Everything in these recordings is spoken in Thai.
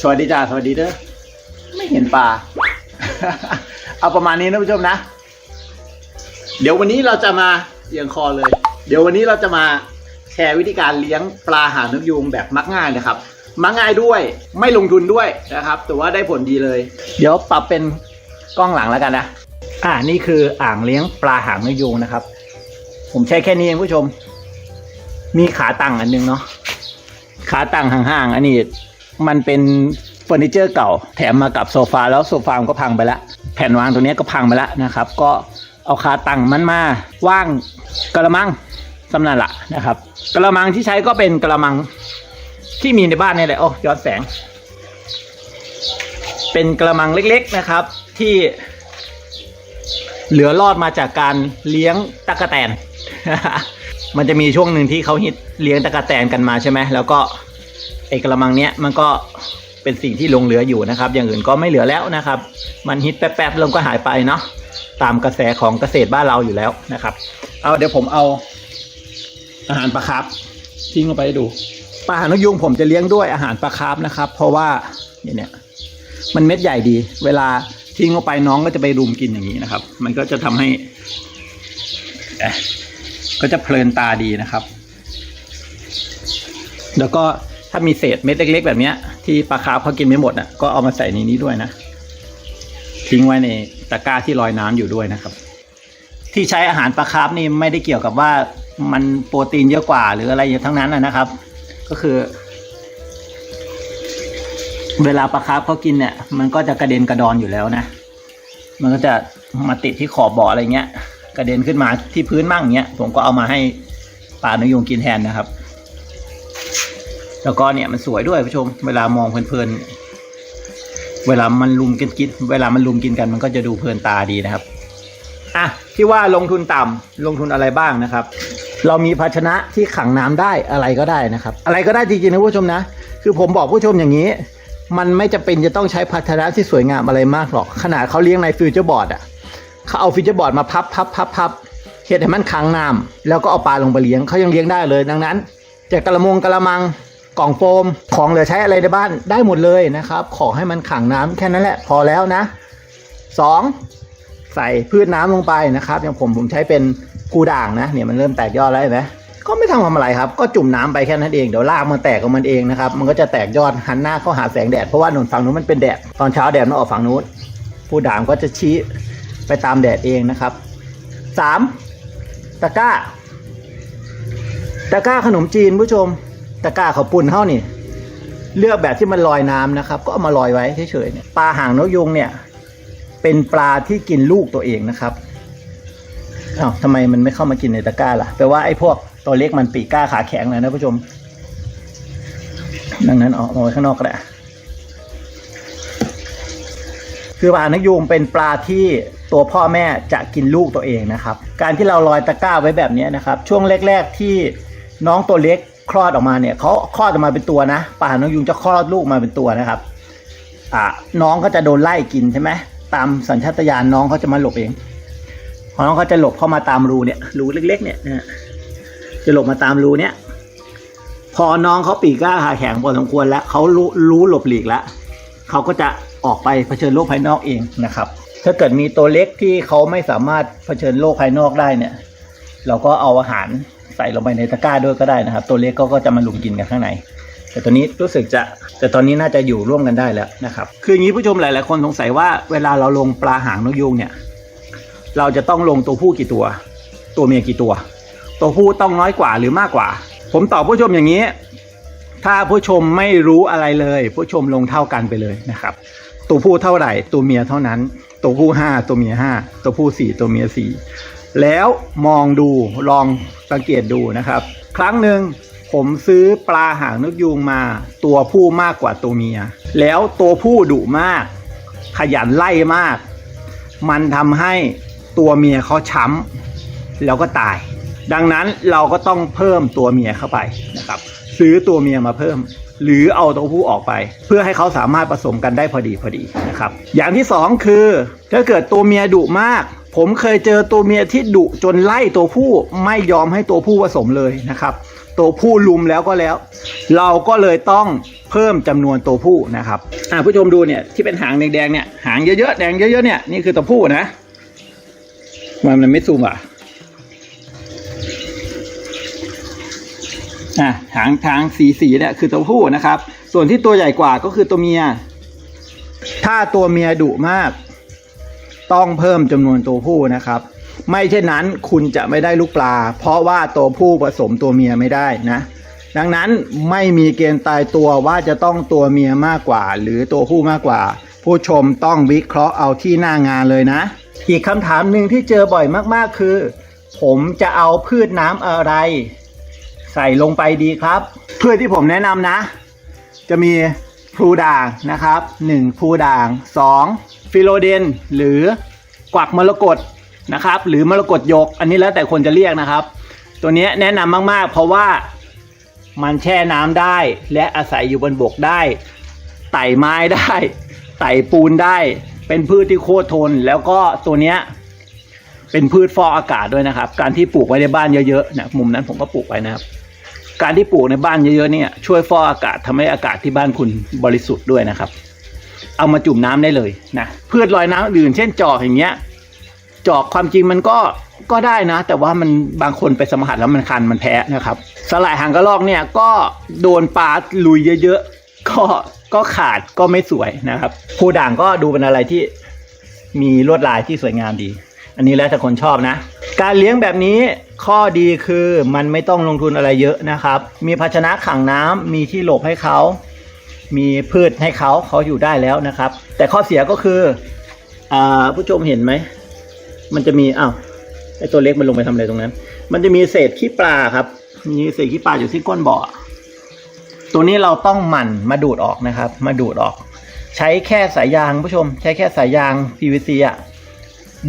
สวัสดีจ้าสวัสดีเด้อไม่เห็นปลา เอาประมาณนี้นะผู้ชมนะ เดี๋ยววันนี้เราจะมาเอียงคอเลย เดี๋ยววันนี้เราจะมาแชร์วิธีการเลี้ยงปลาหางนกยูงแบบมักง่ายนะครับ มักง่ายด้วยไม่ลงทุนด้วยนะครับ แต่ว่าได้ผลดีเลย เดี๋ยวปรับเป็นกล้องหลังแล้วกันนะอ่านี่คืออ่างเลี้ยงปลาหางนกยูงนะครับ ผมใช้แค่นี้เองผู้ชม มีขาตั้งอันนึงเนาะขาตั้งห่างๆอันนี้ มันเป็นเฟอร์นิเจอร์เก่า แถมมากับโซฟาแล้วโซฟามันก็พังไปแล้วแผ่นวางตัวนี้ก็พังไปแล้วนะครับ ก็เอาขาตั้งมันมาว่างกระมังสำนันละนะครับกระมังที่ใช้ก็เป็นกระมังที่มีในบ้านนี่แหละโอ้ย้อนแสง เป็นกระมังเล็กๆนะครับ ที่เหลือรอดมาจากการเลี้ยงตะกะแตน มันจะมีช่วงหนึ่งที่เขาฮิตเลี้ยงตะกะแตนกันมาใช่ไหมแล้วก็ ไอกระมังเนี้ยมันก็เป็นสิ่งที่หลงเหลืออยู่นะครับ อย่างอื่นก็ไม่เหลือแล้วนะครับ มันฮิตแป๊บๆแล้วก็หายไปเนาะตามกระแสของเกษตรบ้านเราอยู่แล้วนะครับ เอาเดี๋ยวผมเอาอาหารปลาคาร์ฟทิ้งลงไปให้ดูปลาหางนกยุงผมจะเลี้ยงด้วยอาหารปลาคาร์ฟนะครับ เพราะว่าเนี่ยเนี่ยมันเม็ดใหญ่ดี เวลาทิ้งลงไปน้องก็จะไปรุมกินอย่างนี้นะครับ มันก็จะทำให้ก็จะเพลินตาดีนะครับ แล้วก็ ถ้ามีเศษเม็ดเล็ก ๆ แบบเนี้ย ที่ปลาคาร์ฟเขากินไม่หมดอะก็เอามาใส่ในนี้ด้วยนะทิ้งไว้ในตะกร้าที่ลอยน้ำอยู่ด้วยนะครับ ที่ใช้อาหารปลาคาร์ฟนี่ไม่ได้เกี่ยวกับว่ามันโปรตีนเยอะกว่าหรืออะไรอย่างทั้งนั้นนะครับ ก็คือ เวลาปลาคาร์ฟเขากินเนี่ย มันก็จะกระเด็นกระดอนอยู่แล้วนะมันก็จะมาติดที่ขอบบ่ออะไรเงี้ย กระเด็นขึ้นมาที่พื้นมั่งเงี้ยผมก็เอามาให้ปลานกยุงกินแทนนะครับ แล้วก็เนี่ยมันสวยด้วยผู้ชม เวลามองเพลินๆ เวลามันลุมกันกินเวลามันลุมกินกันมันก็จะดูเพลินตาดีนะครับอะที่ว่าลงทุนต่ำลงทุนอะไรบ้างนะครับ เรามีภาชนะที่ขังน้ำได้อะไรก็ได้นะครับ อะไรก็ได้จริงๆนะผู้ชมนะ คือผมบอกผู้ชมอย่างนี้ มันไม่จะเป็นจะต้องใช้ภาชนะที่สวยงามอะไรมากหรอก ขนาดเขาเลี้ยงในฟิวเจอร์บอร์ดอะเขาเอาฟิวเจอร์บอร์ดมาพับพับพับพับเฮ็ดให้มันขังน้ำแล้วก็เอาปลาลงไปเลี้ยงเขายังเลี้ยงได้เลยดังนั้นจะกระมงกระมัง กล่องโฟมของเหลือใช้อะไรในบ้านได้หมดเลยนะครับ ขอให้มันขังน้ำแค่นั้นแหละพอแล้วนะสองใส่พืชน้ำลงไปนะครับ อย่างผมผมใช้เป็นกูด่างนะเนี่ยมันเริ่มแตกยอดแล้วเห็นไหมก็ไม่ทำอะไรครับ ก็จุ่มน้ำไปแค่นั้นเองเดี๋ยวรากมันแตกของมันเองนะครับ มันก็จะแตกยอดหันหน้าเข้าหาแสงแดดเพราะว่าหนุนฝั่งนู้นมันเป็นแดดตอนเช้าแดดมันออกฝั่งนู้นผู้ด่างก็จะชี้ไปตามแดดเองนะครับสามตะกร้า ตะกร้าขนมจีนผู้ชม ตะกร้าเขาวปุ่นเท่านี่เลือกแบบที่มันลอยน้ำนะครับ ก็เอามาลอยไว้เฉยๆเนี่ยปลาหางนกยุงเนี่ย เป็นปลาที่กินลูกตัวเองนะครับอ้าวทำไมมันไม่เข้ามากินในตะกร้าล่ะแปลว่าไอ้พวกตัวเล็กมันปีกก้าขาแข็งเลยนะผู้ชม ดังนั้นเอาเอาไว้ข้างนอกก็ได้คือปลานกยูงเป็นปลาที่ตัวพ่อแม่จะกินลูกตัวเองนะครับ การที่เราลอยตะกร้าไว้แบบนี้นะครับ ช่วงแรก ๆที่น้องตัวเล็ก คลอดออกมาเนี่ยเขาคลอดออกมาเป็นตัวนะปลาหางนกยูงจะคลอดลูกมาเป็นตัวนะครับ อ่าน้องก็จะโดนไล่กินใช่ไหมตามสัญชาตญาณน้องเขาจะมาหลบเองพอน้องเขาจะหลบเข้ามาตามรูเนี่ยรูเล็ก ๆ เนี่ยนะจะหลบมาตามรูเนี่ยพอน้องเขาปีกกล้าขาแข็งพอสมควรแล้วเขารู้รู้หลบหลีกแล้วเขาก็จะออกไปเผชิญโลกภายนอกเองนะครับ ถ้าเกิดมีตัวเล็กที่เขาไม่สามารถเผชิญโลกภายนอกได้เนี่ย เราก็เอาอาหาร ใส่ลงไปในตะกร้าด้วยก็ได้นะครับ ตัวเล็กก็จะมาลุมกินกันข้างในแต่ตอนนี้รู้สึกจะแต่ตอนนี้น่าจะอยู่ร่วมกันได้แล้วนะครับ คืออย่างนี้ผู้ชมหลาย ๆ คนสงสัยว่าเวลาเราลงปลาหางนกยูงเนี่ย เราจะต้องลงตัวผู้กี่ตัว ตัวเมียกี่ตัว ตัวผู้ต้องน้อยกว่าหรือมากกว่า ผมตอบผู้ชมอย่างนี้ ถ้าผู้ชมไม่รู้อะไรเลย ผู้ชมลงเท่ากันไปเลยนะครับ ตัวผู้เท่าไหร่ ตัวเมียเท่านั้น ตัวผู้ห้าตัวเมียห้าตัวผู้สี่ตัวเมียสี่ แล้วมองดูลองสังเกตดูนะครับ ครั้งหนึ่งผมซื้อปลาหางนกยูงมา ตัวผู้มากกว่าตัวเมีย แล้วตัวผู้ดุมาก ขยันไล่มาก มันทำให้ตัวเมียเขาช้ำแล้วก็ตาย ดังนั้นเราก็ต้องเพิ่มตัวเมียเข้าไปนะครับ ซื้อตัวเมียมาเพิ่ม หรือเอาตัวผู้ออกไป เพื่อให้เขาสามารถผสมกันได้พอดีพอดีนะครับ อย่างที่สองคือถ้าเกิดตัวเมียดุมาก ผมเคยเจอตัวเมียที่ดุจนไล่ตัวผู้ไม่ยอมให้ตัวผู้ผสมเลยนะครับ ตัวผู้ลุมแล้วก็แล้ว เราก็เลยต้องเพิ่มจำนวนตัวผู้นะครับอ่าผู้ชมดูเนี่ยที่เป็นหางแดงๆเนี่ยหางเยอะๆแดงเยอะๆเนี่ยนี่คือตัวผู้นะมันมันไม่ซูมอะอะหางทางสีสีๆเนี่ยคือตัวผู้นะครับ ส่วนที่ตัวใหญ่กว่าก็คือตัวเมีย ถ้าตัวเมียดุมาก ต้องเพิ่มจำนวนตัวผู้นะครับ ไม่เช่นนั้นคุณจะไม่ได้ลูกปลา เพราะว่าตัวผู้ผสมตัวเมียไม่ได้นะ ดังนั้นไม่มีเกณฑ์ตายตัวว่าจะต้องตัวเมียมากกว่า หรือตัวผู้มากกว่า ผู้ชมต้องวิเคราะห์เอาที่หน้างานเลยนะ อีกคำถามหนึ่งที่เจอบ่อยมากๆคือ ผมจะเอาพืชน้ำอะไร ใส่ลงไปดีครับพืชที่ผมแนะนำนะ จะมี พลูด่างนะครับ 1 พลูด่าง 2 ฟิโลเดนหรือกวักมรกตนะครับ หรือมรกตยก อันนี้แล้วแต่คนจะเรียกนะครับ ตัวนี้แนะนำมาก ๆ เพราะว่ามันแช่น้ำได้ และอาศัยอยู่บนบกได้ ไต่ไม้ได้ ไต่ปูนได้ เป็นพืชที่โคตรทน แล้วก็ตัวนี้เป็นพืชฟอกอากาศด้วยนะครับ การที่ปลูกไว้ในบ้านเยอะๆนะมุมนั้นผมก็ปลูกไว้นะครับ การที่ปลูกในบ้านเยอะๆเนี่ยช่วยฟอกอากาศทำให้อากาศที่บ้านคุณบริสุทธิ์ด้วยนะครับ เอามาจุ่มน้ำได้เลยนะพืชลอยน้ำอื่น เช่นจอกอย่างเงี้ย จอกความจริงมันก็ก็ได้นะ แต่ว่ามันบางคนไปสมผัสแล้วมันคันมันแพ้นะครับ สลายหางกระรอกเนี่ยก็โดนปลาลุยเยอะๆก็ก็ขาดก็ไม่สวยนะครับ ผู้ด่างก็ดูเป็นอะไรที่มีลวดลายที่สวยงามดี อันนี้แล้วแต่คนชอบนะ การเลี้ยงแบบนี้ข้อดีคือมันไม่ต้องลงทุนอะไรเยอะนะครับ มีภาชนะขังน้ำมีที่หลบให้เขา มีพืชให้เขาเขาอยู่ได้แล้วนะครับ แต่ข้อเสียก็คืออ่าผู้ชมเห็นไหม มันจะมีอ้าวไอตัวเล็กมันลงไปทำอะไรตรงนั้น มันจะมีเศษขี้ปลาครับ มีเศษขี้ปลาอยู่ที่ก้นบ่อตัวนี้เราต้องหมั่นมาดูดออกนะครับ มาดูดออก ใช้แค่สายยางผู้ชม ใช้แค่สายยาง PVC อะ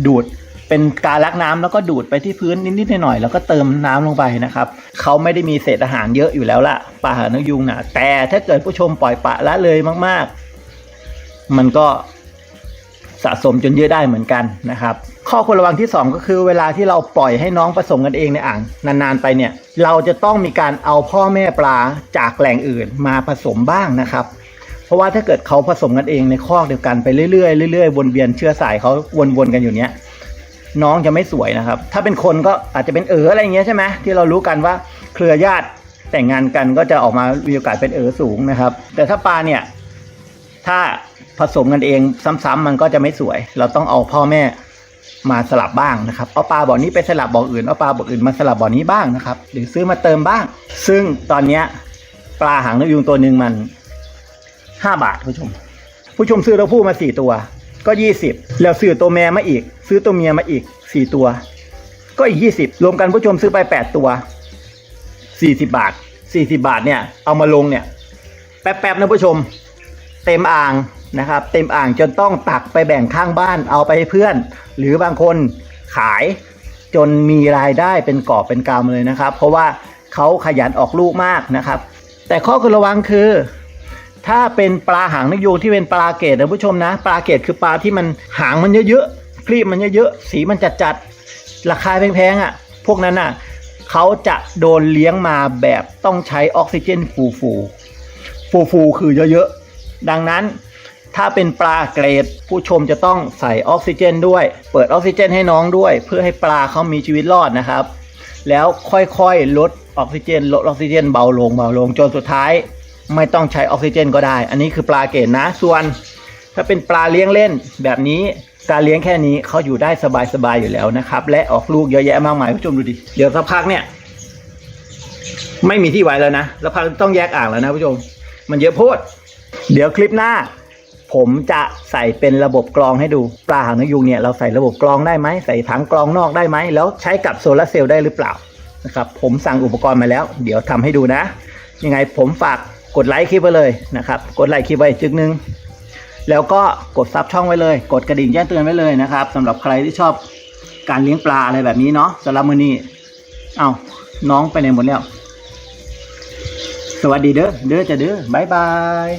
ดูด เป็นการลักน้ำแล้วก็ดูดไปที่พื้นนิดๆหน่อยๆแล้วก็เติมน้ำลงไปนะครับเขาไม่ได้มีเศษอาหารเยอะอยู่แล้วล่ะปลาหางนกยุงนะแต่ถ้าเกิดผู้ชมปล่อยปละละเลยมาก ๆ มันก็สะสมจนเยอะได้เหมือนกันนะครับ ข้อควรระวังที่สองก็คือเวลาที่เราปล่อยให้น้องผสมกันเองในอ่างนานๆไปเนี่ย เราจะต้องมีการเอาพ่อแม่ปลาจากแหล่งอื่นมาผสมบ้างนะครับเพราะว่าถ้าเกิดเขาผสมกันเองในคอกเดียวกันไปเรื่อยๆเรื่อยๆวนเวียนเชื้อสายเขาวนๆกันอยู่เนี้ย น้องจะไม่สวยนะครับ ถ้าเป็นคนก็อาจจะเป็นเอ๋ออะไรเงี้ยใช่ไหมที่เรารู้กันว่าเครือญาติแต่งงานกันก็จะออกมามีโอกาสเป็นเอ๋อสูงนะครับ แต่ถ้าปลาเนี่ย ถ้าผสมกันเองซ้ำๆมันก็จะไม่สวย เราต้องเอาพ่อแม่มาสลับบ้างนะครับ เอาปลาบ่อนี้ไปสลับบ่ออื่น เอาปลาบ่ออื่นมาสลับบ่อนี้บ้างนะครับ หรือซื้อมาเติมบ้าง ซึ่งตอนเนี้ยปลาหางนกยูงตัวหนึ่งมันห้าบาทผู้ชม ผู้ชมซื้อตัวผู้มาสี่ตัว ก็ยี่สิบแล้วซื้อตัวแม่มาอีก ซื้อตัวเมียมาอีกสี่ตัว ก็อีกยี่สิบรวมกันผู้ชมซื้อไปแปดตัวสี่สิบาทสี่สิบาทเนี่ย เอามาลงเนี่ยแป๊บๆนะผู้ชม เต็มอ่างนะครับ เต็มอ่างจนต้องตักไปแบ่งข้างบ้านเอาไปให้เพื่อน หรือบางคนขายจนมีรายได้เป็นกอบเป็นกำเลยนะครับ เพราะว่าเขาขยันออกลูกมากนะครับ แต่ข้อควรระวังคือ ถ้าเป็นปลาหางนกยูงที่เป็นปลาเกตนะผู้ชมนะ ปลาเกตคือปลาที่มันหางมันเยอะๆครีบมันเยอะๆสีมันจัดๆราคาแพงๆอะ พวกนั้นอะเขาจะโดนเลี้ยงมาแบบต้องใช้ออกซิเจนฟูฟูฟูฟูคือเยอะๆ ดังนั้นถ้าเป็นปลาเกรด ผู้ชมจะต้องใส่ออกซิเจนด้วย เปิดออกซิเจนให้น้องด้วย เพื่อให้ปลาเขามีชีวิตรอดนะครับ แล้วค่อยๆลดออกซิเจน ลดออกซิเจนเบาลงเบาลงจนสุดท้าย ไม่ต้องใช้ออกซิเจนก็ได้ อันนี้คือปลาเกรดนะ ส่วน ถ้าเป็นปลาเลี้ยงเล่นแบบนี้การเลี้ยงแค่นี้เขาอยู่ได้สบายๆอยู่แล้วนะครับ และออกลูกเยอะแยะมากมายผู้ชมดูดิ เดี๋ยวสักพักเนี่ย ไม่มีที่ไว้แล้วนะแล้วพักต้องแยกอ่างแล้วนะผู้ชม มันเยอะโพด เดี๋ยวคลิปหน้า ผมจะใส่เป็นระบบกรองให้ดูปลาหางนกยูงเนี่ยเราใส่ระบบกรองได้ไหมใส่ถังกรองนอกได้ไหมแล้วใช้กับโซลาร์เซลล์ได้หรือเปล่านะครับ ผมสั่งอุปกรณ์มาแล้ว เดี๋ยวทำให้ดูนะ ยังไงผมฝาก กดไลค์คลิปไว้เลยนะครับ กดไลค์คลิปไว้จึกนึง แล้วก็กดซับช่องไว้เลย กดกระดิ่งแจ้งเตือนไว้เลยนะครับสำหรับใครที่ชอบการเลี้ยงปลาอะไรแบบนี้เนาะสำหรับมือนี้เอาน้องไปไหนหมดแล้ว สวัสดีเด้อ เด้อจะเด้อบายบาย